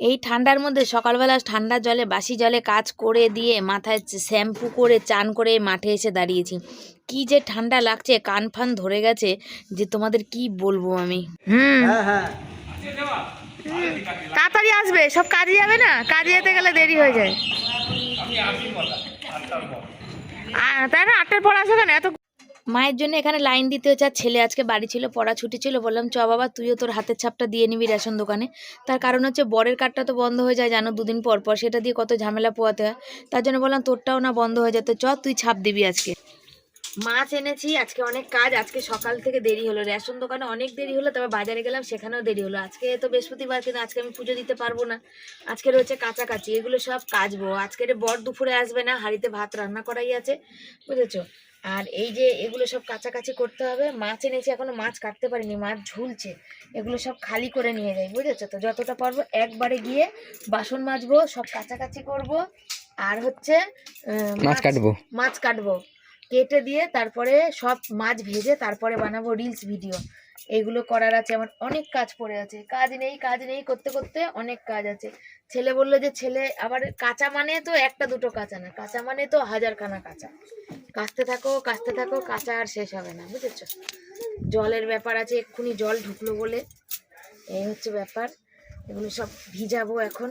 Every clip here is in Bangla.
এই ঠান্ডার মধ্যে সকালবেলা ঠান্ডা জলে বাসি জলে কাজ করে দিয়ে মাথায় শ্যাম্পু করে চান করে মাঠে এসে দাঁড়িয়েছি। কি যে ঠান্ডা লাগছে কান ফান ধরে গেছে যে তোমাদের কি বলব আমি। হুম। হ্যাঁ হ্যাঁ। তাড়াতাড়ি আসবে সব কাজে যাবে না? কাজে যেতে গেলে দেরি হয়ে যায়। তাই না? আটটার পর আসো কেন? এত মায়ের জন্য এখানে লাইন দিতে হচ্ছে, আর ছেলে আজকে বাড়ি ছিল, পড়া ছুটি ছিল, বললাম, চ বাবা, তুইও তোর হাতের ছাপটা দিয়ে নিবি রেশন দোকানে। তার কারণ হচ্ছে বরের কার্ডটা তো বন্ধ হয়ে যায়, জানো, দুদিন পর পর সেটা দিয়ে কত ঝামেলা পোয়াতে হয়। তার জন্য বললাম, তোরটাও না বন্ধ হয়ে যেত চ, তুই ছাপ দিবি আজকে। মাছ এনেছি, আজকে অনেক কাজ, আজকে সকাল থেকে দেরি হলো। রেশন দোকানে অনেক দেরি হলো, তবে বাজারে গেলাম, সেখানেও দেরি হলো। আজকে তো বৃহস্পতিবার, কিন্তু আজকে আমি পুজো দিতে পারব না। আজকে রয়েছে কাছাকাছি এগুলো সব কাচবো। আজকের বর দুপুরে আসবে না, হাঁড়িতে ভাত রান্না করাই আছে, বুঝেছ? আর এই যে এগুলো সব কাছাকাছি করতে হবে। মাছ এনেছি এখনও মাছ কাটতে পারিনি মাছ ঝুলছে। এগুলো সব খালি করে নিয়ে যাই বুঝেছ তো? যতটা পারব একবারে গিয়ে বাসন মাজবো সব কাছাকাছি করব। আর হচ্ছে মাছ কাটবো? মাছ কাটবো। কেটে দিয়ে তারপরে সব মাছ ভেজে তারপরে বানাবো রিলস ভিডিও। এইগুলো করার আছে আমার অনেক কাজ পড়ে আছে। কাজ নেই কাজ নেই করতে করতে অনেক কাজ আছে। ছেলে বলল যে ছেলে আবার কাঁচা মানে তো একটা দুটো কাঁচা না কাঁচা মানে তো হাজারখানা কাঁচা। কাচতে থাকো কাচতে থাকো কাঁচা আর শেষ হবে না বুঝেছ? জলের ব্যাপার আছে এক্ষুনি জল ঢুকলো বলে। এই হচ্ছে ব্যাপার এগুলো সব ভিজাবো এখন।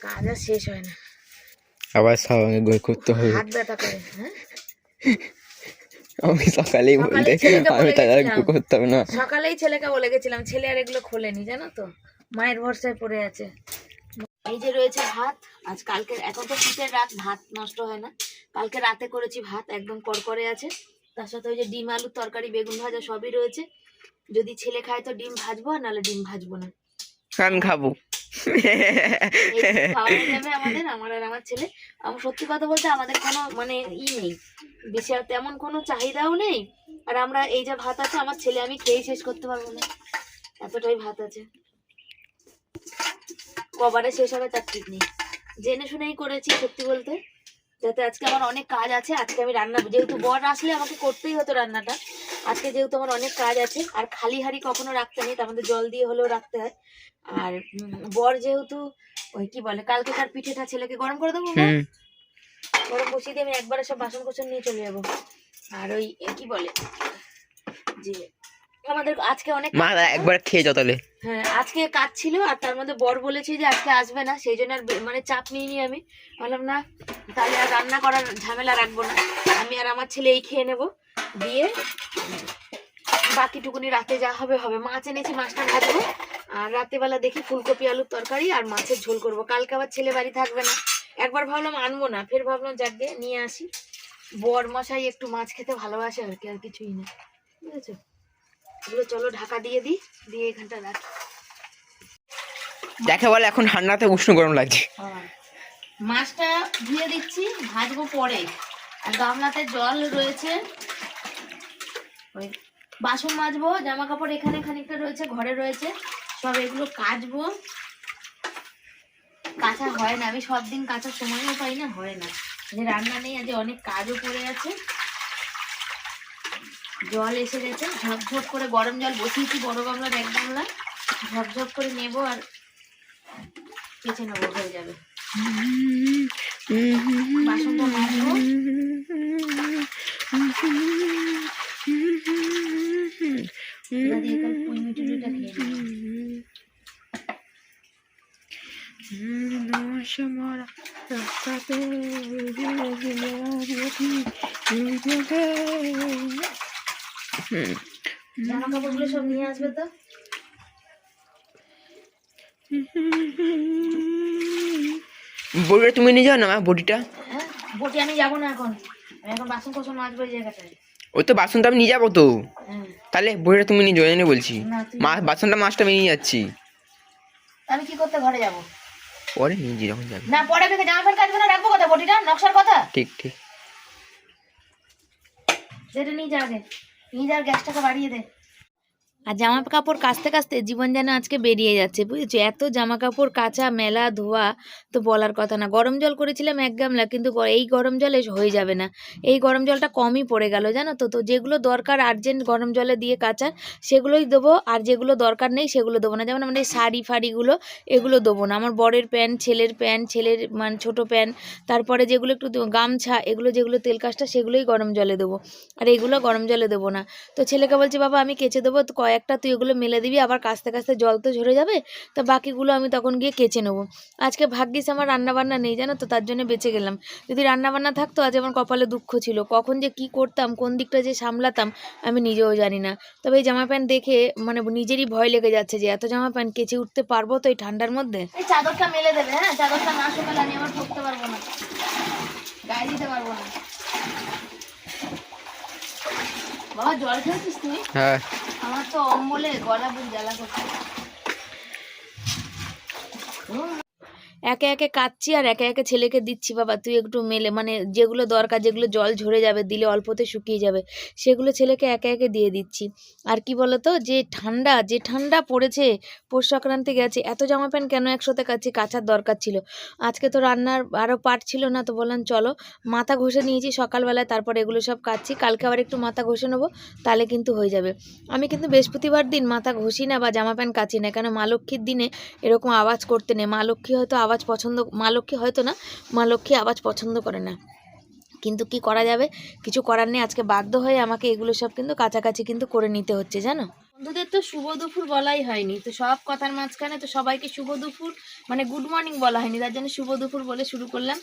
কাজ আর শেষ হয় না। আবার গই করতে হবে। হাত ব্যথা করে হ্যাঁ? আমি সকালেই বলতে আমি তার গেছিলাম। না। সকালেই ছেলেকে বলে গেছিলাম ছেলে আর এগুলো খোলেনি জানো তো? মায়ের ভরসায় পড়ে আছে। এই যে রয়েছে ভাত আজ কালকে এখন তো শীতের রাত ভাত নষ্ট হয় না। কালকে রাতে করেছি ভাত একদম করকরে আছে। তার সাথে ওই যে ডিম আলুর তরকারি বেগুন ভাজা সবই রয়েছে। যদি ছেলে খায় তো ডিম ভাজবো আর নাহলে ডিম ভাজবো না। কান খাব। যাবে আমাদের, আমার আর আমার ছেলে। আমার সত্যি কথা বলতে আমাদের কোনো মানে ই নেই। বেশি আর তেমন কোনো চাহিদাও নেই। আর আমরা এই যা ভাত আছে, আমার ছেলে আমি খেয়ে শেষ করতে পারব না। এতটাই ভাত আছে। কবারে শেষ হবে তার ঠিক নেই। জেনে শুনেই করেছি সত্যি বলতে। যাতে আজকে আমার অনেক কাজ আছে, আজকে আমি রান্না যেহেতু বর আসলে আমাকে করতেই হতো রান্নাটা। আজকে যেহেতু আমার অনেক কাজ আছে আর খালি হাড়ি কখনো রাখতে নেই তার মধ্যে জল দিয়ে হলেও রাখতে হয়। আর বর যেহেতু ওই কি বলে কালকে তার পিঠেটা ছেলেকে গরম করে দেবো গরম বসিয়ে দিয়ে আমি একবারে সব বাসন কোসন নিয়ে চলে যাব। আর ওই কি বলে যে আমাদের আজকে অনেক মা একবার খেয়ে যাও তাহলে। হ্যাঁ আজকে কাজ ছিল আর তার মধ্যে বর বলেছে যে আজকে আসবে না সেই জন্য আর মানে চাপ নিয়ে নি আমি। বললাম না তাহলে আর রান্না করার ঝামেলা রাখব না। আমি আর আমার ছেলে এই খেয়ে নেব। দিয়ে বাকিটুকুনি রাতে যা হবে হবে। মাছ এনেছি মাছটা ভাজবো। আর রাতেবেলা দেখি ফুলকপি আলুর তরকারি আর মাছের ঝোল করব। কালকে আবার ছেলে বাড়ি থাকবে না। একবার ভাবলাম আনব না ফের ভাবলাম যাক যাকে নিয়ে আসি। বর মশাই একটু মাছ খেতে ভালোবাসে আর কি আর কিছুই না। বুঝেছ? এগুলো চলো ঢাকা দিয়ে দিই দিয়ে এখানটা রাখি। দেখে বলে এখন ঠান্ডাতে উষ্ণ গরম লাগছে। মাছটা ধুয়ে দিচ্ছি ভাজবো পরে। আর গামলাতে জল রয়েছে। ওই বাসন মাজবো জামা কাপড় এখানে খানিকটা রয়েছে, ঘরে রয়েছে। সব এগুলো কাচবো। কাঁচা হয় না, আমি সব দিন কাঁচার সময়ও পাই না, হয় না। যে রান্না নেই আজ অনেক কাজও পড়ে আছে। জল এসে গেছে ঝপঝপ করে গরম জল বসিয়েছি, বড় গামলার এক গামলা। ঝপঝপ করে নেব আর কেচে নেব, হয়ে যাবে। বাসনটা মাজবো। এটা দিয়ে কাল পুঁই মিটুরিটা খেয়ে নেব। জামা কাপড়গুলো সব নিয়ে আসবে তো? বড়িটা তুমি নিয়ে যাও না বড়িটা? হ্যাঁ বটি আমি যাব না এখন। এখন বাসন কোসন মাজবো এই জায়গাটায়। ওই তো বাসনটা আমি নিয়ে যাব তো। তাহলে বইটা তুমি নিয়ে জন্য বলছি। মা বাসনটা মাছটা আমি নিয়ে যাচ্ছি। আমি কি করতে ঘরে যাব? পরে নিয়ে যখন যাবে। না পরে থেকে জামা প্যান্ট কাচবে না রাখব কথা বটিটা? নকশার কথা? ঠিক ঠিক। সেটা নিয়ে যাবে নিয়ে যাওয়ার গ্যাসটাকে বাড়িয়ে দে। আর জামা কাপড় কাচতে কাচতে জীবন যেন আজকে বেরিয়ে যাচ্ছে, বুঝেছ? এত জামা কাপড় কাচা, মেলা, ধোয়া তো বলার কথা না। গরম জল করেছিলাম এক গামলা, কিন্তু এই গরম জলে হয়ে যাবে না। এই গরম জলটা কমই পড়ে গেল, জানো তো? তো যেগুলো দরকার আর্জেন্ট গরম জলে দিয়ে কাচার সেগুলোই দেবো, আর যেগুলো দরকার নেই সেগুলো দেবো না। যেমন আমাদের শাড়ি ফাড়িগুলো, এগুলো দেবো না। আমার বরের প্যান্ট, ছেলের প্যান্ট, ছেলের মানে ছোটো প্যান্ট, তারপরে যেগুলো একটু গামছা, এগুলো যেগুলো তেল কাজটা সেগুলোই গরম জলে দেবো। আর এগুলো গরম জলে দেবো না। তো ছেলেকে বলছি, বাবা, আমি কেচে দেবো, তো কয়েকটা তুই এগুলো মেলে দিবি, আবার কাস্তে কাস্তে জল তো ঝরে যাবে, তো বাকিগুলো আমি তখন গিয়ে কেচে নেব। আজকে ভাগ্যিস আমার রান্নাবান্না নেই জানো তো, তার জন্য বেঁচে গেলাম। যদি রান্নাবান্না থাকতো, আজ আমার কপালে দুঃখ ছিল। কখন যে কি করতাম, কোন দিকটা যে সামলাতাম, আমি নিজেও জানি না। তবে এই জামা প্যান্ট দেখে মানে নিজেরই ভয় লেগে যাচ্ছে যে, এত জামা প্যান্ট কেচে উঠতে পারব তো এই ঠান্ডার মধ্যে? চাদরটা মেলে দেবে হ্যাঁ? চাদরটা না শুকালে আমি আবার পরতে পারব না। গায়ে দিতে পারব না। বাবা জল খেয়েছিস তুই? হ্যাঁ। আমার তো অম্বলে গলা বুক জ্বালা করছে। একে একে কাচ্ছি আর একে একে ছেলেকে দিচ্ছি, বাবা, তুই একটু মেলে। মানে যেগুলো দরকার, যেগুলো জল ঝরে যাবে, দিলে অল্পতে শুকিয়ে যাবে, সেগুলো ছেলেকে একে একে দিয়ে দিচ্ছি। আর কি বলতো, যে ঠান্ডা যে ঠান্ডা পড়েছে, পৌষ সংক্রান্তি গেছে, এত জামা প্যান্ট কেন একসাথে কাচ্ছি? কাচার দরকার ছিল। আজকে তো রান্নার আরও পাট ছিল না, তো বললাম, চলো, মাথা ঘষে নিয়েছি সকালবেলায়, তারপর এগুলো সব কাচ্ছি, কালকে আবার একটু মাথা ঘষে নেব, তাহলে কিন্তু হয়ে যাবে। আমি কিন্তু বৃহস্পতিবার দিন মাথা ঘষি না বা জামা প্যান্ট কাচি না, কেন মা লক্ষ্মীর দিনে এরকম আওয়াজ করতে নেই। মা লক্ষ্মী হয়তো আওয়াজ পছন্দ, মা লক্ষ্মী হয়তো না, মা লক্ষ্মী আওয়াজ পছন্দ করে না। কিন্তু কি করা যাবে? কিছু করার নেই, আজকে বাধ্য হয়ে আমাকে এগুলো সব কিন্তু কাছাকাছি কিন্তু করে নিতে হচ্ছে, জানো? বন্ধুদের তো শুভ দুপুর বলাই হয়নি, তো সব কথার মাঝখানে তো সবাইকে শুভ দুপুর মানে গুড মর্নিং বলা হয়নি, তার জন্য শুভ দুপুর বলে শুরু করলাম।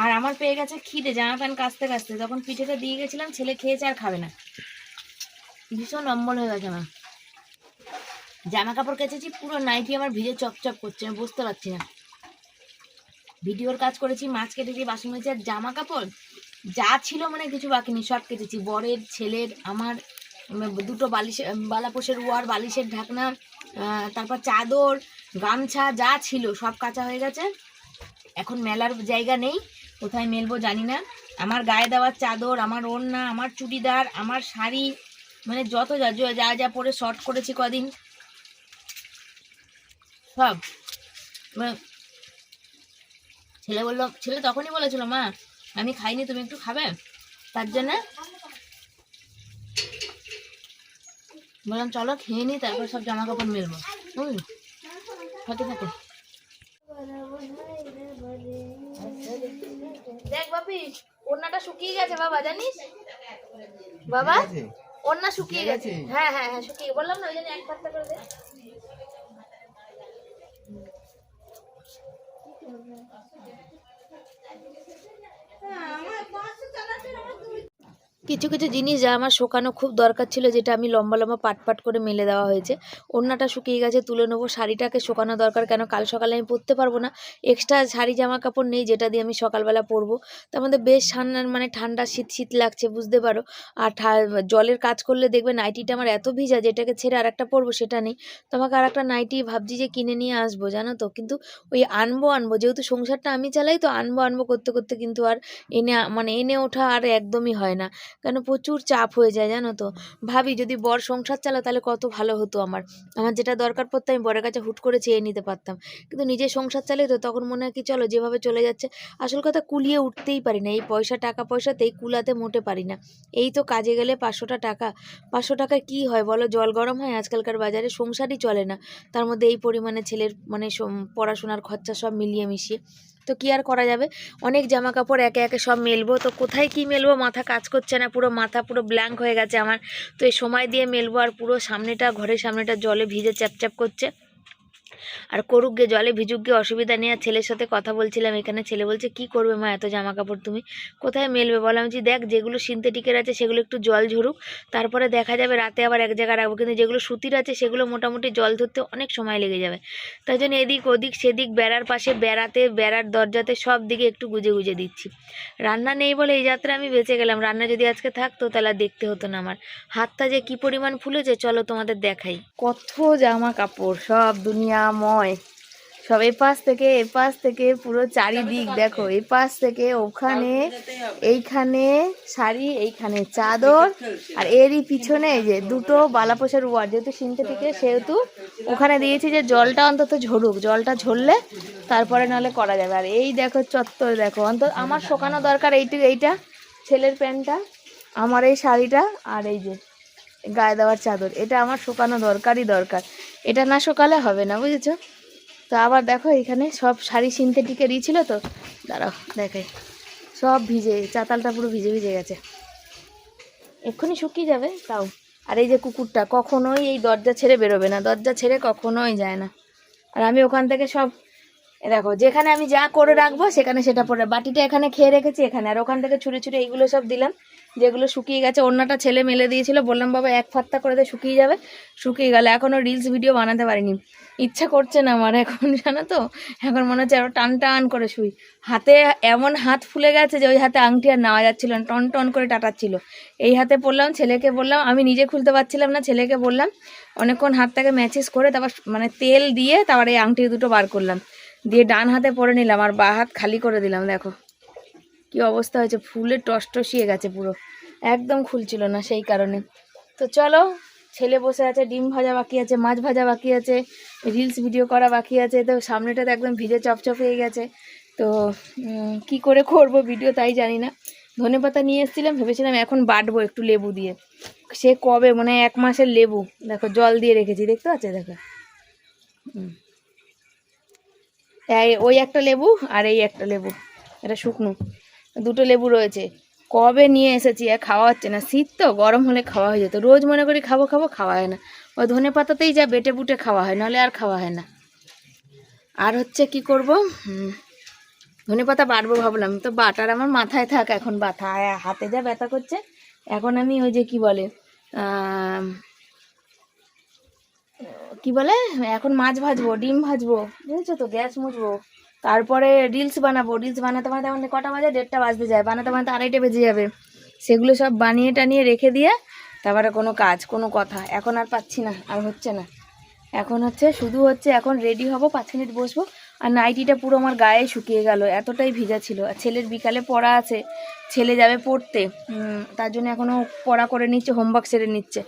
আর আমার পেয়ে গেছে খিদে, জামা প্যান্ট কাচতে কাচতে তখন পিঠেটা দিয়ে গেছিলাম, ছেলে খেয়েছে আর খাবে না। ভীষণ অম্বল হয়ে গেছে আমার। জামা কাপড় কেচেছি, পুরো নাইটি আমার ভিজে চকচক করছে, আমি বুঝতে পারছি না। ভিডিওর কাজ করেছি, মাছ কেটেছি, বাসন আর জামা কাপড় যা ছিল মানে কিছু বাকি নেই, সব কেটেছি। বরের, ছেলের, আমার দুটো বালিশ বালাপোষের ওয়ার বালিশের ঢাকনা তারপর চাদর, গামছা যা ছিল সব কাঁচা হয়ে গেছে। এখন মেলার জায়গা নেই, কোথায় মেলবো জানি না। আমার গায়ে দেওয়ার চাদর, আমার ওড়না, আমার চুড়িদার, আমার শাড়ি মানে যত যা, যা- যা পরে শর্ট করেছি কদিন। সব। ছেলে বলল ছেলে তখনই বলেছিল মা আমি খাইনি তুমি একটু খাবে? তার জন্য বললাম চলো খেয়ে নি তারপর সব জামা কাপড় মেলবো। বুঝলি থাকে থাকে। দেখ বাপি ওড়নাটা শুকিয়ে গেছে বাবা জানিস? বাবা ওড়না শুকিয়ে গেছে। হ্যাঁ হ্যাঁ হ্যাঁ শুকিয়ে বললাম না ওই জন্য এক পাত্তা করে দে। হ্যাঁ, আমার পাঁচশো চালাতে আমার দুই কিছু কিছু জিনিস যা আমার শোকানো খুব দরকার ছিল, যেটা আমি লম্বা লম্বা পাট পাট করে মেলে দেওয়া হয়েছে। ওড়নাটা শুকিয়ে গেছে, তুলে নেব। শাড়িটাকে শোকানো দরকার কেন? কাল সকালে আমি পরতে পারব না। এক্সট্রা শাড়ি জামা কাপড় নেই, যেটা দিয়ে আমি সকালবেলা পরবো। তার মধ্যে বেশ ঠান্ডা মানে ঠান্ডা শীত শীত লাগছে, বুঝতে পারো। আর জলের কাজ করলে দেখবে নাইটিটা আমার এত ভিজা, যেটাকে ছেড়ে আর একটা পরবো, সেটা নেই। তোমাকে আর একটা নাইটি ভাবছি যে কিনে নিয়ে আসব, জানো তো? কিন্তু ওই আনব আনব, যেহেতু সংসারটা আমি চালাই, তো আনব আনব করতে করতে কিন্তু আর এনে মানে এনে ওঠা আর একদমই হয় না। কেন প্রচুর চাপ হয়ে যায় জানো তো? ভাবি যদি বর সংসার চালা তাহলে কত ভালো হতো আমার। আমার যেটা দরকার পড়তো আমি বরের কাছে হুট করে চেয়ে নিতে পারতাম। কিন্তু নিজের সংসার চালে তো তখন মনে হয় কি চলো যেভাবে চলে যাচ্ছে, আসল কথা কুলিয়ে উঠতেই পারি না। এই পয়সা টাকা পয়সাতেই কুলাতে মোটে পারি না। এই তো কাজে গেলে পাঁচশোটা টাকা। পাঁচশো টাকায় কী হয় বলো? জল গরম হয়, আজকালকার বাজারে সংসারই চলে না। তার মধ্যে এই পরিমাণে ছেলের মানে পড়াশোনার খরচা সব মিলিয়ে মিশিয়ে। তো কি আর করা যাবে? অনেক জামা কাপড় একে একে সব মেলবো। তো কোথায় কি মেলবো? মাথা কাজ করছে না, পুরো মাথা পুরো ব্ল্যাঙ্ক হয়ে গেছে আমার। তো এই সময় দিয়ে মেলবো আর পুরো সামনেটা, ঘরের সামনেটা জলে ভিজে চ্যাপচ্যাপ করছে। আর করুক গে, জলে ভিজুক গে, অসুবিধা নেই। আর ছেলের সাথে কথা বলছিলাম এখানে, ছেলে বলছে, কি করবে মা এত জামা কাপড় তুমি? কোথায় মেলবে? বলো আমি দেখ, যেগুলো সিনথেটিকের আছে, সেগুলো একটু জল ঝরুক, তারপরে দেখা যাবে রাতে আবার এক জায়গায় রাখব। কিন্তু যেগুলো সুতির আছে, সেগুলো মোটামুটি জল ধরতে অনেক সময় লেগে যাবে। তাই জন্য এদিক ওদিক, সেদিক, বেড়ার পাশে, বেড়াতে, বেড়ার দরজাতে সব দিকে একটু গুজে গুজে দিচ্ছি। রান্না নেই বলে এই যাত্রা আমি বেঁচে গেলাম। রান্না যদি আজকে থাকতো, তাহলে দেখতে হতো না আমার। হাতটা যে কি পরিমাণ ফুলেছে, চলো তোমাদের দেখাই। কত জামা কাপড় সব দুনিয়াময় সব এপাশ থেকে এপাশ থেকে পুরো চারিদিক দেখো। এপাশ থেকে ওখানে এইখানে শাড়ি এইখানে চাদর। আর এরই পিছনে এই যে দুটো বালাপোষার ওয়ার যেহেতু সিনথেটিকের সেহেতু ওখানে দিয়েছি যে জলটা অন্তত ঝরুক জলটা ঝরলে তারপরে নাহলে করা যাবে। আর এই দেখো চত্বর দেখো অন্তত আমার শোকানো দরকার এইটু এইটা ছেলের প্যান্টটা আমার এই শাড়িটা আর এই যে গায়ে দেওয়ার চাদর। এটা আমার শুকানো দরকারই দরকার। এটা না শুকালে হবে না, বুঝেছ? তো আবার দেখো এখানে সব শাড়ি সিনথেটিকেরই ছিল তো। দাঁড়াও, দেখাই। সব ভিজে, চাতালটা পুরো ভিজে ভিজে গেছে। এক্ষুনি শুকিয়ে যাবে, তাও। আর এই যে কুকুরটা, কখনোই এই দরজা ছেড়ে বেরোবে না। দরজা ছেড়ে কখনোই যায় না। আর আমি ওখান থেকে সব দেখো, যেখানে আমি যা করে রাখব, সেখানে সেটা পরে। বাটিটা এখানে খেয়ে রেখেছি, এখানে। আর ওখান থেকে ছুঁড়ে ছুঁড়ে এইগুলো সব দিলাম। যেগুলো শুকিয়ে গেছে, অন্যটা ছেলে মেলে দিয়েছিল। বললাম, বাবা, এক ফাত্তা করে দেয় শুকিয়ে যাবে। শুকিয়ে গেলে। এখনও রিলস ভিডিও বানাতে পারিনি। ইচ্ছা করছে না আমার এখন, জানো তো? এখন মনে হচ্ছে আরও টান টান করে শুই। হাতে এমন হাত ফুলে গেছে যে ওই হাতে আংটি আর নেওয়া যাচ্ছিল না, টন টন করে টাটাচ্ছিল। এই হাতে পড়লাম, ছেলেকে বললাম, আমি নিজে খুলতে পারছিলাম না, ছেলেকে বললাম, অনেকক্ষণ হাতটাকে ম্যাচেস করে তারপর মানে তেল দিয়ে তারপর এই আংটি দুটো বার করলাম। দিয়ে ডান হাতে পরে নিলাম, আর বা হাত খালি করে দিলাম, দেখো। কি অবস্থা হয়েছে? ফুলে টসটসিয়ে গেছে পুরো। একদম খুলছিল না সেই কারণে। তো চলো, ছেলে বসে আছে, ডিম ভাজা বাকি আছে, মাছ ভাজা বাকি আছে রিলস ভিডিও করা বাকি আছে। তো সামনেটা তো একদম ভিজে চপচপ হয়ে গেছে। তো কি করে করব ভিডিও তাই জানি না। ধনে পাতা নিয়ে এসেছিলাম, ভেবেছিলাম এখন বাটবো একটু লেবু দিয়ে। সে কবে? মানে এক মাসের লেবু। দেখো, জল দিয়ে রেখেছি, দেখতে পাচ্ছে? দেখো। ওই একটা লেবু আর এই একটা লেবু। এটা শুকনো। দুটো লেবু রয়েছে। কবে নিয়ে এসেছি? আর খাওয়া হচ্ছে না। শীত তো, গরম হলে খাওয়া হয়ে যেত। রোজ মনে করি খাব খাব, খাওয়া হয় না। ওই ধনে পাতাতেই যা বেটে বুটে খাওয়া হয়, নাহলে আর খাওয়া হয় না। আর হচ্ছে কি করব? ধনে পাতা বাটবো ভাবলাম। তো বাটার আমার মাথায় থাক এখন আর হাতে যা ব্যথা করছে। এখন আমি ওই যে কি বলে কি বলে? এখন মাছ ভাজবো, ডিম ভাজবো, বুঝেছ তো? গ্যাস মুছবো। তারপরে রিলস বানাবো রিলস বানাতে বানাতে আমাদের কটা বাজে? দেড়টা বাজতে যায়, বানাতে বানাতে আড়াইটা বেজে যাবে। সেগুলো সব বানিয়ে টানিয়ে রেখে দিয়ে তারপরে কোনো কাজ, কোনো কথা। এখন আর পাচ্ছি না, আর হচ্ছে না। এখন হচ্ছে, শুধু হচ্ছে এখন রেডি হব, পাঁচ মিনিট বসবো। আর নাইটিটা পুরো আমার গায়ে শুকিয়ে গেল, এতটাই ভিজা ছিল। আর ছেলের বিকালে পড়া আছে, ছেলে যাবে পড়তে। তার জন্য এখনও পড়া করে নিচ্ছে হোমওয়ার্ক সেরে নিচ্ছে।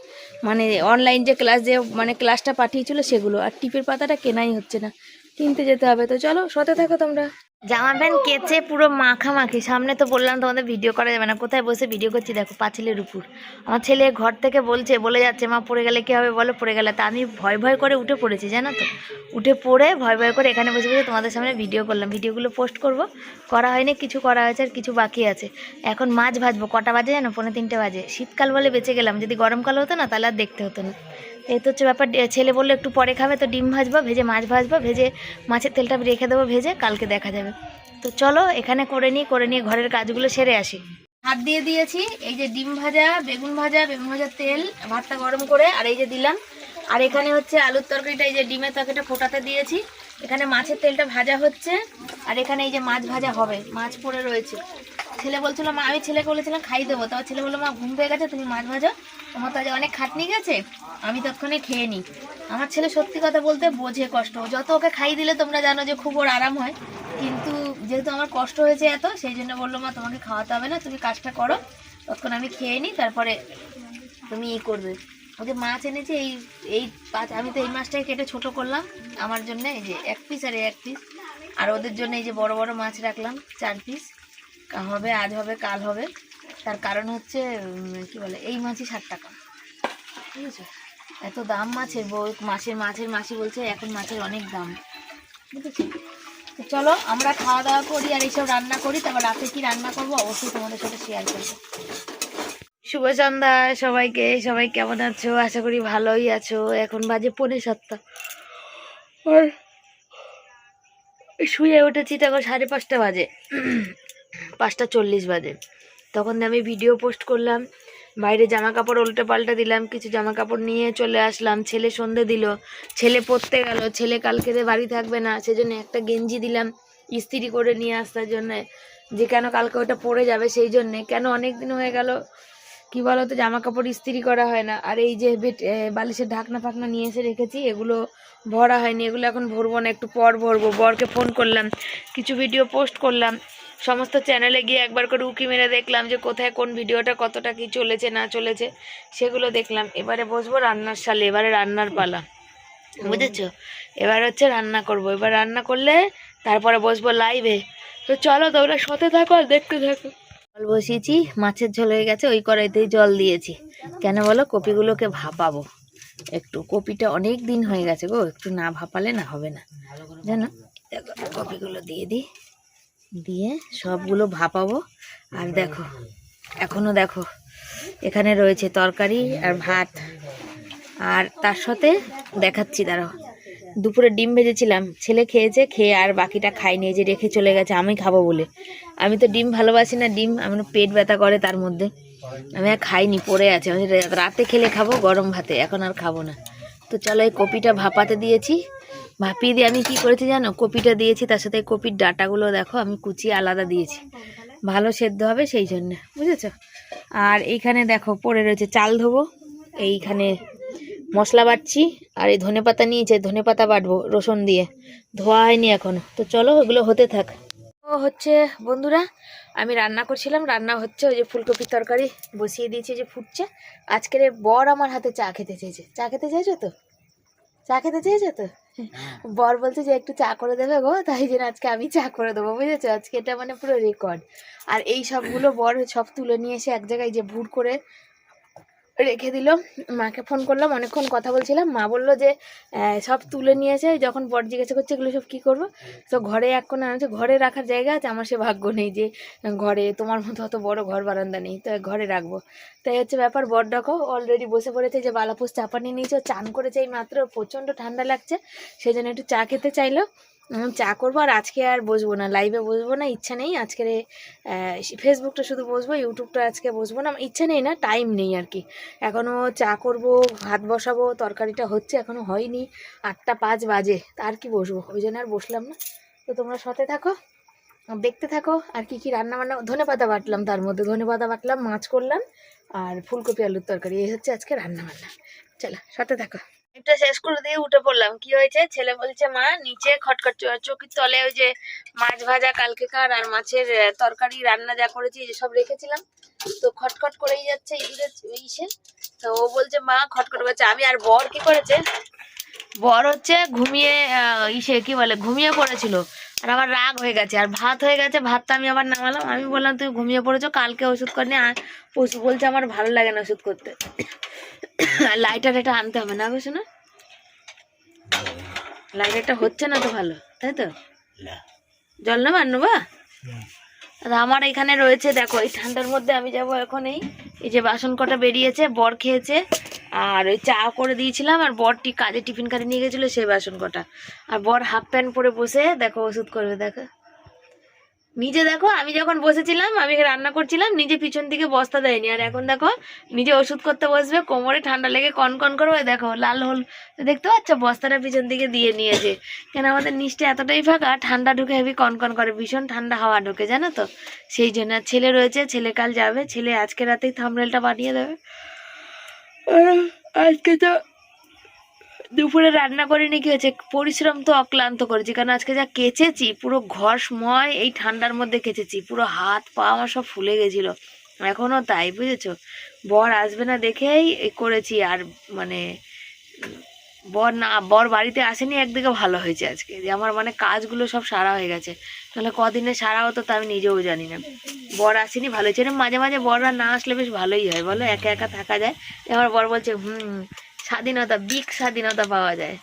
মানে অনলাইন যে ক্লাস যে মানে ক্লাসটা পাঠিয়েছিল সেগুলো। আর টিপের পাতাটা কেনাই হচ্ছে না। কিনতে যেতে হবে। তো চলো সতে থাকো তোমরা। জামা প্যান্ট কেচে পুরো মাখামাখি। সামনে তো বললাম তোমাদের ভিডিও করা যাবে না। কোথায় বসে ভিডিও করছি দেখো, পাঁচিলের উপর। আমার ছেলে ঘর থেকে বলছে, বলে যাচ্ছে, মা, পড়ে গেলে কী হবে বলো, পড়ে গেলে। তা আমি ভয় ভয় করে উঠে পড়েছি, জানো তো। উঠে পড়ে ভয় ভয় করে এখানে বসে বসে তোমাদের সামনে ভিডিও করলাম। ভিডিওগুলো পোস্ট করব। করা হয়নি, কিছু করা হয়েছে আর কিছু বাকি আছে। এখন মাছ ভাজবো। কটা বাজে জানো? পৌনে তিনটে বাজে। শীতকাল বলে বেঁচে গেলাম। যদি গরমকাল হতো না, তাহলে আর দেখতে হতো না। এই তো হচ্ছে ব্যাপার ছেলে বলল একটু পরে খাবে, তো ডিম ভাজবো, ভেজে মাছ ভাজবো, ভেজে মাছের তেলটা রেখে দেবো, ভেজে কালকে দেখা যাবে। তো চলো এখানে করে নিই, করে নিয়ে ঘরের কাজগুলো সেরে আসি। হাত দিয়ে দিয়েছি, এই যে ডিম ভাজা, বেগুন ভাজা, বেগুন ভাজার তেল, ভাতটা গরম করে, আর এই যে দিলাম। আর এখানে হচ্ছে আলুর তরকারিটা, এই যে ডিমের তরকারিটা ফোটাতে দিয়েছি। এখানে মাছের তেলটা ভাজা হচ্ছে, আর এখানে এই যে মাছ ভাজা হবে, মাছ পড়ে রয়েছে। ছেলে বলছিল, মা, আমি ছেলেকে বলেছিলাম খাই দেবো। তাও ছেলে বলল, মা, ঘুম পেয়ে গেছে, তুমি মাছ ভাজো। তোমার তো আজ অনেক খাটনি গেছে, আমি তৎক্ষণে খেয়ে নিই। আমার ছেলে সত্যি কথা বলতে বোঝে কষ্ট। যত ওকে খাই দিলে তোমরা জানো যে খুব ওর আরাম হয়। কিন্তু যেহেতু আমার কষ্ট হয়েছে এত, সেই জন্য বলল, মা, তোমাকে খাওয়াতে হবে না, তুমি কাজটা করো। তখন আমি খেয়ে নিই, তারপরে তুমি ই করবে। ওকে মাছ এনেছে, এই এই আমি তো এই মাছটাই কেটে ছোট করলাম। আমার জন্য এই যে এক পিস আর এক পিস আর ওদের জন্য এই যে বড় বড় মাছ রাখলাম, চার পিস হবে, আজ হবে, কাল হবে। তার কারণ হচ্ছে কি বলে, এই মাছই ষাট টাকা। ঠিক আছে এত দাম মাছের বউ, মাছের মাছের মাসি বলছে, এখন মাছের অনেক দাম। বুঝেছি? তো চলো, আমরা খাওয়া দাওয়া করি আর এইসব রান্না করি, তারপর রাতে কি রান্না করব অবশ্যই তোমাদের সাথে শেয়ার করব। শুভ সন্ধ্যা সবাইকে, সবাই কেমন আছো? আশা করি ভালোই আছো। এখন বাজে পৌনে সাতটা। শুয়ে উঠেছি তখন সাড়ে পাঁচটা বাজে। পাঁচটা চল্লিশ বাজে। তখন আমি ভিডিও পোস্ট করলাম, বাইরে জামা কাপড় উল্টে পাল্টে দিলাম, কিছু জামা কাপড় নিয়ে চলে আসলাম, ছেলে সন্ধে দিল, ছেলে পড়তে গেল, ছেলে কালকে বাড়ি থাকবে না, সেজন্য একটা গেঞ্জি দিলাম, ইস্ত্রি করে নিয়ে আসার জন্য, যে কেন কালকে ওটা পড়ে যাবে সেই জন্যে, কেন অনেক দিন হয়ে গেল, কি বলতো জামা কাপড় ইস্ত্রি করা হয় না, আর এই যে বালিশের ঢাকনা ফাকনা নিয়ে এসে রেখেছি, এগুলো ভরা হয়নি, এগুলো এখন ভরবো না, একটু পর ভরবো, বরকে ফোন করলাম, কিছু ভিডিও পোস্ট করলাম সমস্ত চ্যানেলে গিয়ে একবার করে উকি মেরে দেখলাম যে কোথায় কোন ভিডিওটা কতটা কি চলেছে, না চলেছে, সেগুলো দেখলাম। এবারে বসবো রান্নার সালে এবারে রান্নার পালা। বুঝেছ? এবার হচ্ছে রান্না করব। এবার রান্না করলে তারপরে বসবো লাইভে তো চলো তোমরা সতে থাকো আর দেখতে থাকো। জল বসিয়েছি, মাছের ঝোল হয়ে গেছে, ওই কড়াইতেই জল দিয়েছি। কেন বলো? কপিগুলোকে ভাপাবো। একটু কপিটা অনেক দিন হয়ে গেছে গো, একটু না ভাপালে না হবে না। জানো? দেখো, কপিগুলো দিয়ে দিই। দিয়ে সবগুলো ভাপাবো। আর দেখো, এখনও দেখো, এখানে রয়েছে তরকারি আর ভাত। আর তার সাথে দেখাচ্ছি, দাঁড়াও, দুপুরে ডিম ভেজেছিলাম, ছেলে খেয়েছে, খেয়ে আর বাকিটা খাইনি এই যে রেখে চলে গেছে, আমি খাব বলে। আমি তো ডিম ভালোবাসি না, ডিম আমার পেট ব্যথা করে তার মধ্যে। আমি আর খাইনি, পড়ে আছে, আমি রাতে খেলে খাব, গরম ভাতে, এখন আর খাব না। তো চলো এই কপিটা ভাপাতে দিয়েছি ভাপিয়ে দিয়ে আমি কি করেছি জানো? কপিটা দিয়েছি, তার সাথে কপির ডাটাগুলো দেখো, আমি কুচিয়ে আলাদা দিয়েছি। ভালো সেদ্ধ হবে সেই জন্য, বুঝেছ? আর এইখানে দেখো, পড়ে রয়েছে চাল ধোবো, এইখানে মশলা বাটছি, আর এই ধনে পাতা নিয়েছে, ধনে পাতা বাটবো রসুন দিয়ে। ধোয়া হয়নি এখনও, তো চলো ওগুলো হতে থাক। ও হচ্ছে, বন্ধুরা, আমি রান্না করছিলাম, রান্না হচ্ছে ওই যে ফুলকপির তরকারি, বসিয়ে দিয়েছি যে ফুটছে। আজকের বর আমার হাতে চা খেতে চেয়েছে। চা খেতে চাইছো তো? চা খেতে চেয়েছো তো? বর বলছে যে একটু চা করে দেবে গো তাই জন্য আজকে আমি চা করে দেবো বুঝেছ? আজকে এটা মানে পুরো রেকর্ড আর এই সবগুলো বর সব তুলে নিয়ে এসে এক জায়গায় যে ভুর করে রেখে দিল। মাকে ফোন করলাম, অনেকক্ষণ কথা বলছিলাম। মা বলল যে সব তুলে নিয়েছে যখন বর জিজ্ঞাসা করছে এগুলো সব কী করব? তো ঘরে এক কোণে আছে ঘরে রাখার জায়গা আছে? আমার সে ভাগ্য নেই যে, ঘরে তোমার মতো অত বড় ঘর বারান্দা নেই, তো ঘরে রাখব। তাই হচ্ছে ব্যাপার, বর ডাকো অলরেডি বসে পড়েছে, যে বালাপুস চা পানি নিয়েছে চান করেছে এই মাত্র প্রচণ্ড ঠান্ডা লাগছে সেই জন্য একটু চা খেতে চাইলো। চা করব আর আজকে আর বসবো না লাইভে বসবো না, ইচ্ছা নেই। আজকের ফেসবুকটা শুধু বসবো ইউটিউবটা আজকে বসবো না ইচ্ছা নেই না টাইম নেই আর কি। এখনও চা করব, ভাত বসাবো, তরকারিটা হচ্ছে এখনও হয়নি। আটটা পাঁচ বাজে, আর কি বসবো? ওই জন্য আর বসলাম না। তো তোমরা সাথে থাকো, দেখতে থাকো, আর কি কি রান্না বান্না ধনে পাতা বাটলাম তার মধ্যে ধনে পাতা বাটলাম, মাছ করলাম, আর ফুলকপি আলুর তরকারি, এই হচ্ছে আজকে রান্না বান্না চলো, সাথে থাকো। এটা শেষ করে দিয়ে উঠে পড়লাম। কি হয়েছে? ছেলে বলছে, মা, নিচে খটখট চৌকির তলে ওই যে মাছ ভাজা, কালকে কালকেকার আর মাছের তরকারি, রান্না যা করেছি সব রেখেছিলাম। তো খটখট করেই যাচ্ছে ইঁদুরের ইসে তো ও বলছে, মা, খটখট করছে। আমি, আর বর কি করেছে? বর হচ্ছে ঘুমিয়ে ইসে কি বলে ঘুমিয়ে পড়েছিল। আর আমার রাগ হয়ে গেছে আর ভাত হয়ে গেছে ভাতটা আমি আবার নামালাম। আমি বললাম তুমি ঘুমিয়ে পড়েছো কালকে ওষুধ করিনি আর পশু বলছে আমার ভালো লাগে না ওষুধ করতে। আর লাইটার এটা আনতে হবে না গো না লাইটারটা হচ্ছে না তো ভালো তাই তো? জল নেবা? নেবা আর আমার এখানে রয়েছে দেখো এই ঠান্ডার মধ্যে আমি যাব এখন এই এই যে বাসন কটা বেরিয়েছে বর খেয়েছে। আর ওই চা করে দিয়েছিলাম, আর বরটি কাজে টিফিন কাজে নিয়ে গেছিল সেই বাসন কটা। আর বর হাফ প্যান্ট পরে বসে দেখো ওষুধ করবে, দেখো। নিজে দেখো, আমি যখন বসেছিলাম, আমি রান্না করছিলাম, নিজে পিছন দিকে বস্তা দেয়নি। আর এখন দেখো, নিজে ওষুধ করতে বসবে, কোমরে ঠান্ডা লেগে কন কন করবে দেখো, লাল হল দেখতে পাচ্ছ? বস্তাটা পিছন দিকে দিয়ে নিয়েছে। কেন আমাদের নিচটা এতটাই ফাঁকা, ঠান্ডা ঢুকে হেভি কন কন করে, ভীষণ ঠান্ডা হাওয়া ঢুকে, জানো তো? সেই জন্য ছেলে রয়েছে, ছেলে কাল যাবে, ছেলে আজকে রাতেই থামরেলটা বানিয়ে দেবে। আজকে তো দুপুরে রান্না করিনি, কি হয়েছে? পরিশ্রম তো অক্লান্ত করেছি, কারণ আজকে যা কেচেছি, পুরো ঘষময় এই ঠান্ডার মধ্যে কেচেছি, পুরো হাত পা আমার সব ফুলে গেছিল এখনও তাই, বুঝেছ? বর আসবে না দেখেই করেছি, আর মানে বর না, বর বাড়িতে আসেনি, একদিকে ভালো হয়েছে আজকে, যে আমার মানে কাজগুলো সব সারা হয়ে গেছে। তাহলে কদিনে সারা হতো তা আমি নিজেও জানি না। বর আসেনি, ভালো হয়েছে। মাঝে মাঝে বররা না আসলে বেশ ভালোই হয়, বলো? একা একা থাকা যায়। আমার বর বলছে, হুম, স্বাধীনতা, বিগ স্বাধীনতা পাওয়া যায়।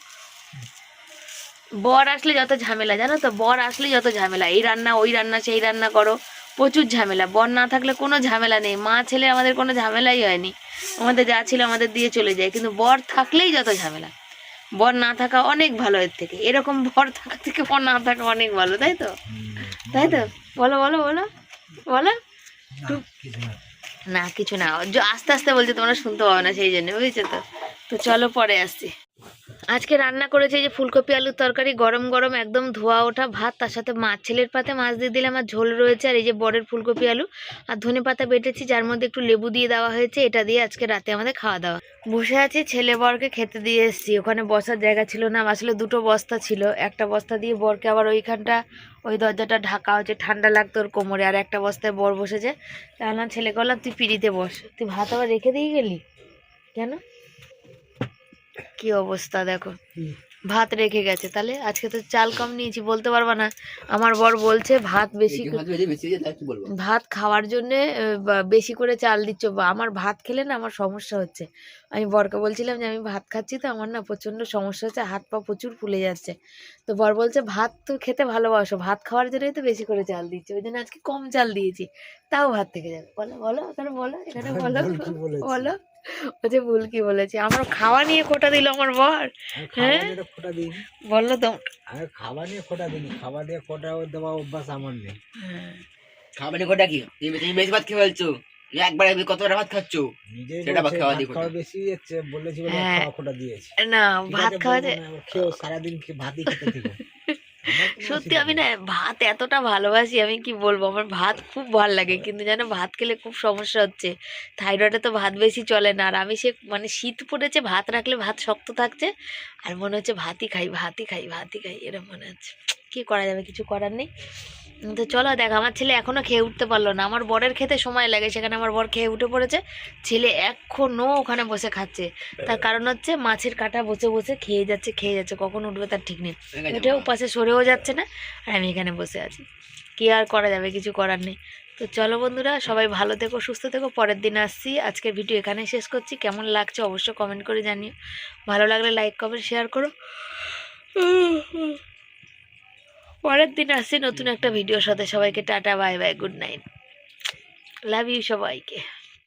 বর আসলে যত ঝামেলা, জানো তো? বর আসলে যত ঝামেলা। এই রান্না, ওই রান্না, সেই রান্না করো। প্রচুর ঝামেলা। বর না থাকলে কোনো ঝামেলা নেই। মা, ছেলে আমাদের কোনো ঝামেলাই হয়নি। আমাদের যা ছিল আমাদের দিয়ে চলে যায়। কিন্তু বর থাকলেই যত ঝামেলা। বর না থাকা অনেক ভালো এর থেকে। এরকম বর থাকা থেকে বর না থাকা অনেক ভালো তাই তো? তাই তো? বলো। বলো বলো বলো না কিছু না। আস্তে আস্তে বলছে তোমরা শুনতে পাবে না সেই জন্য বুঝেছ তো? তো চলো পরে আসছি। আজকে রান্না করেছে যে ফুলকপি আলুর তরকারি, গরম গরম একদম ধোয়া ওঠা ভাত, তার সাথে মাছ, ছেলের পাতে মাছ দিয়ে দিলাম, আর ঝোল রয়েছে, আর এই যে বরের ফুলকপি আলু, আর ধনে পাতা বেটেছি, যার মধ্যে একটু লেবু দিয়ে দেওয়া হয়েছে, এটা দিয়ে আজকে রাতে আমাদের খাওয়া দাওয়া। বসে আছি, ছেলে বরকে খেতে দিয়ে এসেছি, ওখানে বসার জায়গা ছিল না, আসলে দুটো বস্তা ছিল, একটা বস্তা দিয়ে বরকে আবার ওইখানটা, ওই দরজাটা ঢাকা হচ্ছে ঠান্ডা লাগতো ওর কোমরে, আর একটা বস্তায় বর বসেছে তাহলে আমার ছেলে বললাম তুই পিড়িতে বস, তুই ভাত আবার রেখে দিয়ে গেলি? কেন? কি অবস্থা দেখো। ভাত রেখে গেছে তাহলে? আজকে তো চাল কম নিয়েছি বলতে পারবা না। আমার বর বলছে ভাত বেশি ভাত খাওয়ার জন্য বেশি করে চাল দিচ্ছ। আমার ভাত খেলে না আমার সমস্যা হচ্ছে। আমি বরকে বলছিলাম যে আমি ভাত খাচ্ছি তো আমার না প্রচণ্ড সমস্যা হচ্ছে হাত পা প্রচুর ফুলে যাচ্ছে। তো বর বলছে ভাত তো খেতে ভালোবাসো ভাত খাওয়ার জন্যই তো বেশি করে চাল দিচ্ছে ওই জন্য আজকে কম চাল দিয়েছি তাও ভাত থেকে যাবে। বলো বলো এখানে বলো এখানে বলো বলো। বলছে ভুল কি বলেছে? আমার খাওয়া নিয়ে কোটা দিল আমার বর। হ্যাঁ? খোটা দিই বলল তো। আমি খাবার নিয়ে খোটা দিই খাবার দিয়ে খোটা দেওয়া অভ্যাস আমার নেই। হ্যাঁ। খাবারে কোটা কি? তুমি তুমি বেশি ভাত খেয়ে ফেলছো। তুমি একবার কতটা ভাত খাচ্ছ? সেটা খাওয়া দিয়ে খাওয়া বেশি বলেছি বলে হ্যাঁ। খাওয়া খোটা দিয়েছি। না ভাত খাওয়া খেয়েও সারাদিন খেয়ে ভাতই খেতে সত্যি আমি না ভাত এতটা ভালোবাসি আমি কি বলব? আমার ভাত খুব ভালো লাগে। কিন্তু জানো ভাত খেলে খুব সমস্যা হচ্ছে। থাইরয়েডে তো ভাত বেশি চলে না। আর আমি সে মানে শীত পড়েছে ভাত রাখলে ভাত শক্ত থাকছে। আর মনে হচ্ছে ভাতই খাই ভাতই খাই ভাতই খাই এরকম মনে হচ্ছে। কী করা যাবে? কিছু করার নেই। তো চলো দেখ আমার ছেলে এখনও খেয়ে উঠতে পারল না। আমার বরের খেতে সময় লাগে সেখানে আমার বর খেয়ে উঠে পড়েছে। ছেলে এখনও ওখানে বসে খাচ্ছে। তার কারণ হচ্ছে মাছের কাটা বসে বসে খেয়ে যাচ্ছে খেয়ে যাচ্ছে কখন উঠবে তার ঠিক নেই। উঠেও পাশে সরেও যাচ্ছে না আর আমি এখানে বসে আছি। কি আর করা যাবে কিছু করার নেই। তো চলো বন্ধুরা সবাই ভালো থেকো সুস্থ থেকো পরের দিন আসছি। আজকের ভিডিও এখানে শেষ করছি। কেমন লাগছে অবশ্যই কমেন্ট করে জানিও। ভালো লাগলে লাইক কমেন্ট শেয়ার করো। পরের দিন আসছি, নতুন একটা ভিডিওর সাথে সবাইকে tata bye bye good night love you সবাইকে।